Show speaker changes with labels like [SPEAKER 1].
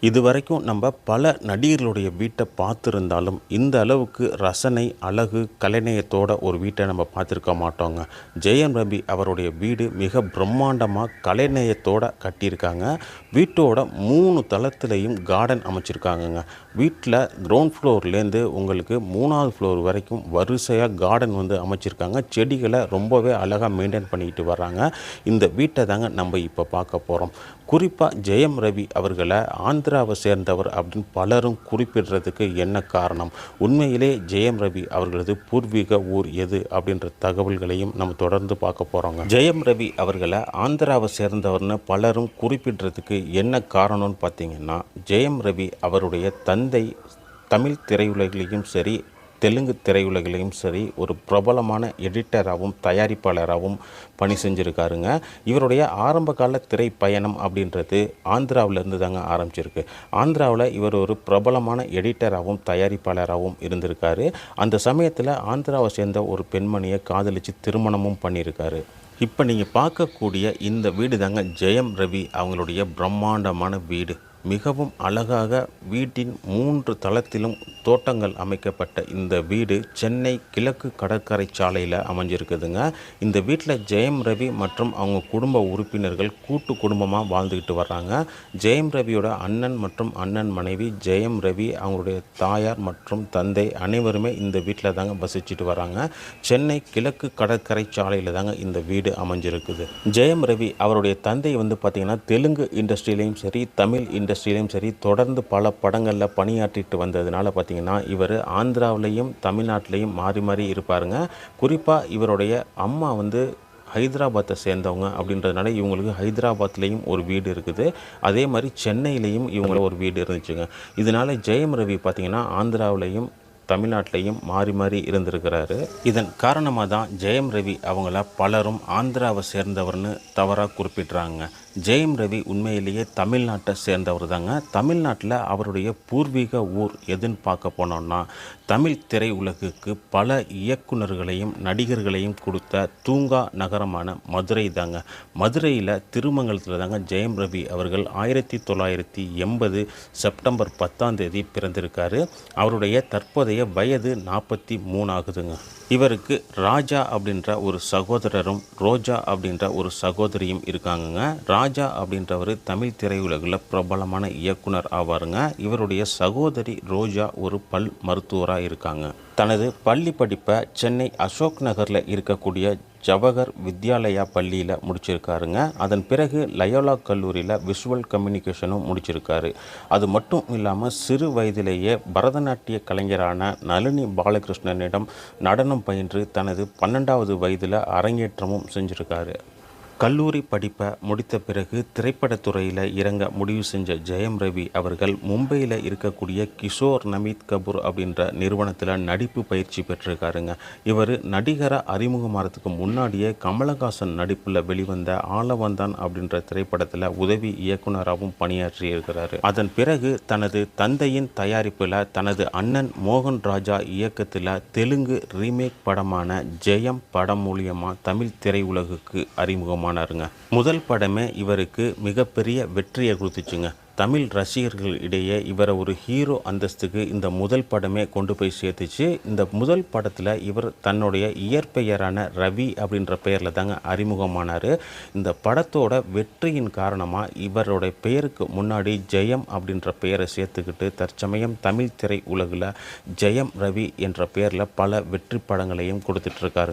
[SPEAKER 1] இது வரைக்கும் நம்ம பல நடிகர்களுடைய வீட்டை பார்த்துருந்தாலும் இந்த அளவுக்கு ரசனை அழகு கலைநயத்தோட ஒரு வீட்டை நம்ம பார்த்துருக்க மாட்டோங்க. ஜெயம் ரவி அவருடைய வீடு மிக பிரம்மாண்டமாக கலைநயத்தோட கட்டியிருக்காங்க. வீட்டோட மூணு தளத்துலேயும் கார்டன் அமைச்சிருக்காங்கங்க. வீட்டில் கிரவுண்ட் ஃப்ளோர்லேருந்து உங்களுக்கு மூணாவது ஃப்ளோர் வரைக்கும் வரிசையாக கார்டன் வந்து அமைச்சிருக்காங்க. செடிகளை ரொம்பவே அழகாக மெயின்டைன் பண்ணிக்கிட்டு வர்றாங்க இந்த வீட்டை தாங்க நம்ம இப்போ பார்க்க போகிறோம் குறிப்பாக ஜெயம் ரவி அவர்களை ஆண் ஆந்திராவை சேர்ந்தவர் அப்படின்னு பலரும் குறிப்பிடுறதுக்கு என்ன காரணம்? உண்மையிலே ஜெயம் ரவி அவர்களது பூர்வீக ஊர் எது அப்படின்ற தகவல்களையும் நம்ம தொடர்ந்து பார்க்க போகிறோங்க ஜெயம் ரவி அவர்களை ஆந்திராவை சேர்ந்தவர்னு பலரும் குறிப்பிடுறதுக்கு என்ன காரணம்னு பார்த்தீங்கன்னா ஜெயம் ரவி அவருடைய தந்தை தமிழ் திரையுலகிலையும் சரி தெலுங்கு திரையுலகிலையும் சரி ஒரு பிரபலமான எடிட்டராகவும் தயாரிப்பாளராகவும் பணி செஞ்சுருக்காருங்க. இவருடைய ஆரம்பகால திரைப்பயணம் திரை பயணம் அப்படின்றது ஆந்திராவிலேருந்து தாங்க ஆரம்பிச்சிருக்கு. ஆந்திராவில் இவர் ஒரு பிரபலமான எடிட்டராகவும் தயாரிப்பாளராகவும் இருந்திருக்காரு. அந்த சமயத்தில் ஆந்திராவை சேர்ந்த ஒரு பெண்மணியை காதலித்து திருமணமும் பண்ணியிருக்காரு. இப்போ நீங்கள் பார்க்கக்கூடிய இந்த வீடு தாங்க ஜெயம் ரவி அவங்களுடைய பிரம்மாண்டமான வீடு. மிகவும் அழகாக வீட்டின் மூன்று தளத்திலும் தோட்டங்கள் அமைக்கப்பட்ட இந்த வீடு சென்னை கிழக்கு கடற்கரை சாலையில் அமைஞ்சிருக்குதுங்க. இந்த வீட்டில் ஜெயம் ரவி மற்றும் அவங்க குடும்ப உறுப்பினர்கள் கூட்டு குடும்பமாக வாழ்ந்துக்கிட்டு வர்றாங்க. ஜெயம் ரவியோட அண்ணன் மற்றும் அண்ணன் மனைவி ஜெயம் ரவி அவங்களுடைய தாயார் மற்றும் தந்தை அனைவருமே இந்த வீட்டில் தாங்க வசிச்சுட்டு வராங்க சென்னை கிழக்கு கடற்கரை சாலையில் தாங்க இந்த வீடு அமைஞ்சிருக்குது. ஜெயம் ரவி அவருடைய தந்தை வந்து பார்த்திங்கன்னா தெலுங்கு இண்டஸ்ட்ரியிலையும் சரி தமிழ் இண்டஸ்ட்ரியிலையும் சரி தொடர்ந்து பல படங்களில் பணியாற்றிட்டு வந்ததுனால பார்த்திங்கன்னா இவர் ஆந்திராவிலையும் தமிழ்நாட்டிலையும் மாறி மாறி இருப்பாருங்க. குறிப்பாக இவருடைய அம்மா வந்து ஹைதராபாத்தை சேர்ந்தவங்க அப்படின்றதுனால இவங்களுக்கு ஹைதராபாத்லேயும் ஒரு வீடு இருக்குது. அதே மாதிரி சென்னையிலையும் இவங்கள ஒரு வீடு இருந்துச்சுங்க. இதனால ஜெயம் ரவி பார்த்திங்கன்னா ஆந்திராவிலையும் தமிழ்நாட்டிலையும் மாறி மாறி இருந்திருக்கிறாரு. இதன் காரணமாக தான் ஜெயம் ரவி அவங்கள பலரும் ஆந்திராவை சேர்ந்தவர்னு தவறாக குறிப்பிட்றாங்க. ஜெயம் ரவி உண்மையிலேயே தமிழ்நாட்டை சேர்ந்தவர் தாங்க. தமிழ்நாட்டில் அவருடைய பூர்வீக ஊர் எதுன்னு பார்க்க போனோம்னா தமிழ் திரையுலகுக்கு பல இயக்குனர்களையும் நடிகர்களையும் கொடுத்த தூங்கா நகரமான மதுரை தாங்க. மதுரையில் திருமங்கலத்தில் தாங்க ஜெயம் ரவி அவர்கள் ஆயிரத்தி தொள்ளாயிரத்தி எண்பது செப்டம்பர் பத்தாம் தேதி பிறந்திருக்காரு. அவருடைய தற்போதைய வயது நாற்பத்தி மூணு ஆகுதுங்க இவருக்கு ராஜா அப்படின்ற ஒரு சகோதரரும் ரோஜா அப்படின்ற ஒரு சகோதரியும் இருக்காங்கங்க. ராஜா அப்படின்றவர் தமிழ் திரையுலகில் பிரபலமான இயக்குனர் ஆவாருங்க. இவருடைய சகோதரி ரோஜா ஒரு பல் மருத்துவராக இருக்காங்க. தனது பள்ளி படிப்பை சென்னை அசோக் நகரில் இருக்கக்கூடிய ஜவஹர் வித்யாலயா பள்ளியில் முடிச்சிருக்காருங்க. அதன் பிறகு லயோலா கல்லூரியில் விஷுவல் கம்யூனிகேஷனும் முடிச்சிருக்காரு. அது மட்டும் இல்லாமல் சிறு வயதிலேயே பரதநாட்டிய கலைஞரான நளினி பாலகிருஷ்ணனிடம் நடனம் பயின்று தனது பன்னெண்டாவது வயதில் அரங்கேற்றமும் செஞ்சுருக்காரு. கல்லூரி படிப்பை முடித்த பிறகு திரைப்படத்துறையில் இறங்க முடிவு செஞ்ச ஜெயம் ரவி அவர்கள் மும்பையில் இருக்கக்கூடிய கிஷோர் நமித் கபூர் அப்படின்ற நிறுவனத்தில் நடிப்பு பயிற்சி பெற்றிருக்காருங்க. இவர் நடிகராக அறிமுகமாகிறதுக்கு முன்னாடியே கமலஹாசன் நடிப்பில் வெளிவந்த ஆலவந்தான் அப்படின்ற திரைப்படத்தில் உதவி இயக்குனராகவும் பணியாற்றி இருக்கிறாரு அதன் பிறகு தனது தந்தையின் தயாரிப்பில் தனது அண்ணன் மோகன் ராஜா இயக்கத்தில் தெலுங்கு ரீமேக் படமான ஜெயம் படம் மூலியமாக தமிழ் திரையுலகுக்கு அறிமுகம் அறிமுகமானாருங்க முதல் படமே இவருக்கு மிகப்பெரிய வெற்றியை கொடுத்துச்சுங்க. தமிழ் ரசிகர்கள் இடையே இவரை ஒரு ஹீரோ அந்தஸ்துக்கு இந்த முதல் படமே கொண்டு போய் சேர்த்துச்சு. இந்த முதல் படத்தில் இவர் தன்னுடைய இயற்பெயரான ரவி அப்படின்ற பெயரில் தாங்க அறிமுகமானார். இந்த படத்தோட வெற்றியின் காரணமாக இவருடைய பெயருக்கு முன்னாடி ஜெயம் அப்படின்ற பெயரை சேர்த்துக்கிட்டு தற்சமயம் தமிழ் திரை உலகில் ஜெயம் ரவி என்ற பெயரில் பல வெற்றி படங்களையும் கொடுத்துட்ருக்காரு